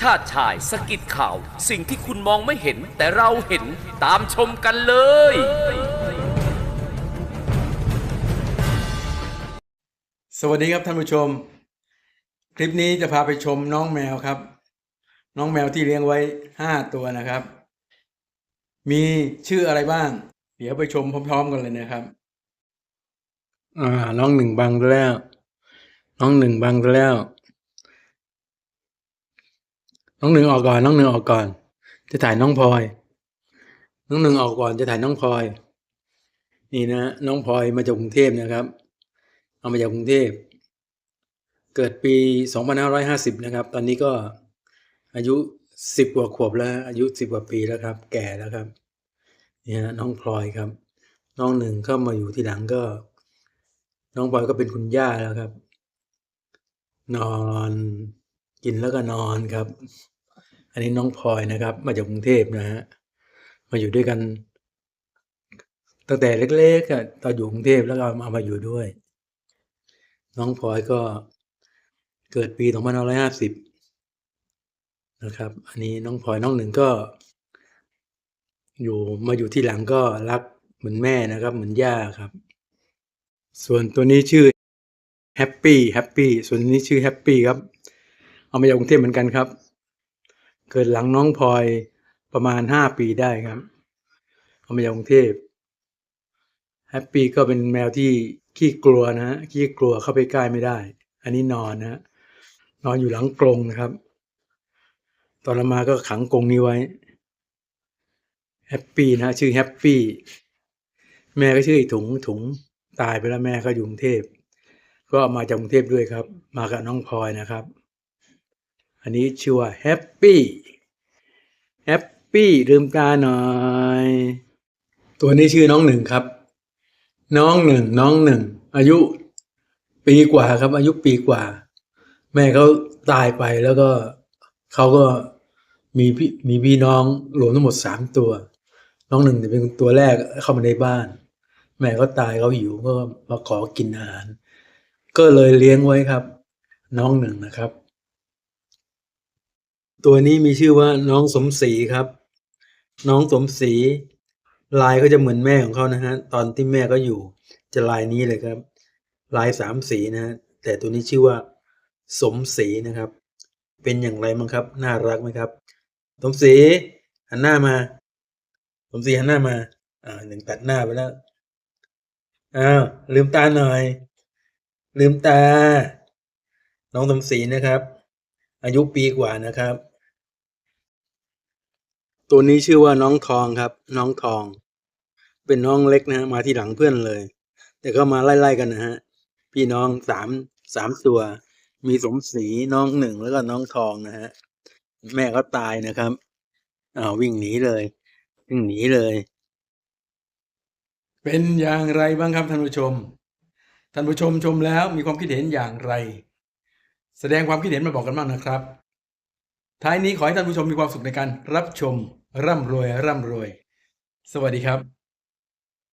ชาติชายสกิดข่าว สิ่งที่คุณมองไม่เห็น แต่เราเห็นตามชมกันเลย สวัสดีครับท่านผู้ชม คลิปนี้จะพาไปชมน้องแมวครับ น้องแมวที่เลี้ยงไว้ห้าตัวนะครับ มีชื่ออะไรบ้าง เดี๋ยวไปชมพร้อม ๆ กันเลยนะครับ อ่า น้องหนึ่งบังแล้ว น้องหนึ่งบังแล้ว น้องหนึ่งออกก่อน น้องหนึ่งออกก่อน จะถ่ายน้องพลอย น้องหนึ่งออกก่อนจะถ่ายน้องพลอย นี่นะน้องพลอยมาจากกรุงเทพนะครับ เอามาจากกรุงเทพ เกิดปี 2550 นะครับ ตอนนี้ก็อายุ10กว่าขวบแล้ว อายุ10กว่าปีแล้วครับ แก่แล้วครับนี่ฮะน้องพลอยครับ น้องหนึ่งเข้ามาอยู่ที่หลังก็ น้องพลอยก็เป็นคุณย่าแล้วครับ นอน กินแล้วก็นอนครับ อันนี้น้องพลอยนะครับ มาจากกรุงเทพนะฮะ มาอยู่ด้วยกัน ตั้งแต่เล็กๆอะตอนอยู่กรุงเทพแล้วก็เอามาอยู่ด้วย น้องพลอยก็เกิดปี2550 นะครับ อันนี้น้องพลอยน้องหนึ่งก็ อยู่มาอยู่ที่หลังก็รักเหมือนแม่นะครับ เหมือนย่าครับ ส่วนตัวนี้ชื่อแฮปปี้แฮปปี้ส่วนนี้ชื่อแฮปปี้ครับ เอามาจากกรุงเทพเหมือนกันครับ เกิดหลังน้องพลอยประมาณห้าปีได้ครับ เอามาจากกรุงเทพแฮปปี้ก็เป็นแมวที่ขี้กลัวนะฮะขี้กลัวเข้าไปใกล้ไม่ได้ อันนี้นอนนะนอนอยู่หลังกรงนะครับ ตอนเรามาก็ขังกรงนี้ไว้แฮปปี้นะชื่อแฮปปี้แม่ก็ชื่ออ้ถุงถุงตายไปแล้วแม่ก็อยู่กรุงเทพ ก็มาจากกรุงเทพด้วยครับ มากับน้องพลอยนะครับ อันนี้ชื่อว่าแฮปปี้แฮปปี้ลืมตาหน่อย ตัวนี้ชื่อน้องหนึ่งครับ น้องหนึ่งน้องหนึ่ง อายุปีกว่าครับ อายุปีกว่า แม่เขาตายไปแล้วก็เขาก็มีพี่มีพี่น้องรวมทั้งหมดสามตัว น้องหนึ่งจะเป็นตัวแรกเข้ามาในบ้าน แม่เขาตายเขาหิวก็มาขอกินอาหาร ก็เลยเลี้ยงไว้ครับ น้องหนึ่งนะครับ ตัวนี้มีชื่อว่าน้องสมศรีครับ น้องสมศรีลายก็จะเหมือนแม่ของเขานะฮะตอนที่แม่ก็อยู่จะลายนี้เลยครับ ลายสามสีนะฮะแต่ตัวนี้ชื่อว่า สมศรีนะครับ เป็นอย่างไรมั้งครับ น่ารักไหมครับ สมศรีหันหน้ามา สมศรีหันหน้ามา อ่าหนึ่งตัดหน้าไปแล้วอ้าวลืมตาหน่อย ลืมตา น้องสมศรีนะครับ อายุปีกว่านะครับ ตัวนี้ชื่อว่าน้องทองครับ น้องทอง เป็นน้องเล็กนะฮะมาที่หลังเพื่อนเลย แต่ก็มาไล่ๆกันนะฮะ พี่น้องสามสามตัว มีสมศรีน้องหนึ่งแล้วก็น้องทองนะฮะ แม่ก็ตายนะครับอ้าววิ่งหนีเลย วิ่งหนีเลย เป็นอย่างไรบ้างครับท่านผู้ชม ท่านผู้ชมชมแล้วมีความคิดเห็นอย่างไร แสดงความคิดเห็นมาบอกกันบ้างนะครับท้ายนี้ขอให้ท่านผู้ชมมีความสุขในการรับชม ร่ำรวย ร่ำรวย สวัสดีครับ